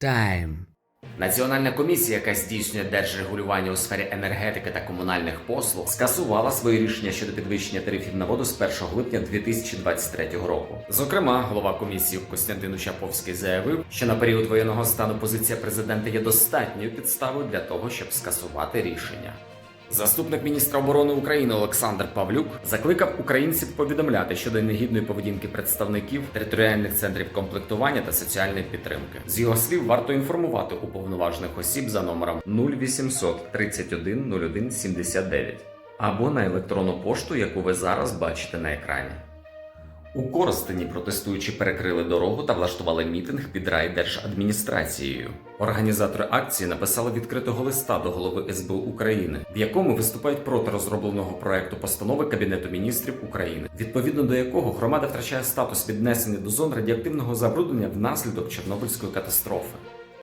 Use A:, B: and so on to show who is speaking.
A: Тайм.
B: Національна комісія, яка здійснює держрегулювання у сфері енергетики та комунальних послуг, скасувала свої рішення щодо підвищення тарифів на воду з 1 липня 2023 року. Зокрема, голова комісії Костянтин Ущаповський заявив, що на період воєнного стану позиція президента є достатньою підставою для того, щоб скасувати рішення. Заступник міністра оборони України Олександр Павлюк закликав українців повідомляти щодо негідної поведінки представників територіальних центрів комплектування та соціальної підтримки. З його слів, варто інформувати уповноважених осіб за номером 0800 31 01 79 або на електронну пошту, яку ви зараз бачите на екрані. У Коростені протестуючі перекрили дорогу та влаштували мітинг під райдержадміністрацією. Організатори акції написали відкритого листа до голови СБУ України, в якому виступають проти розробленого проекту постанови Кабінету міністрів України, відповідно до якого громада втрачає статус віднесення до зон радіоактивного забруднення внаслідок Чорнобильської катастрофи.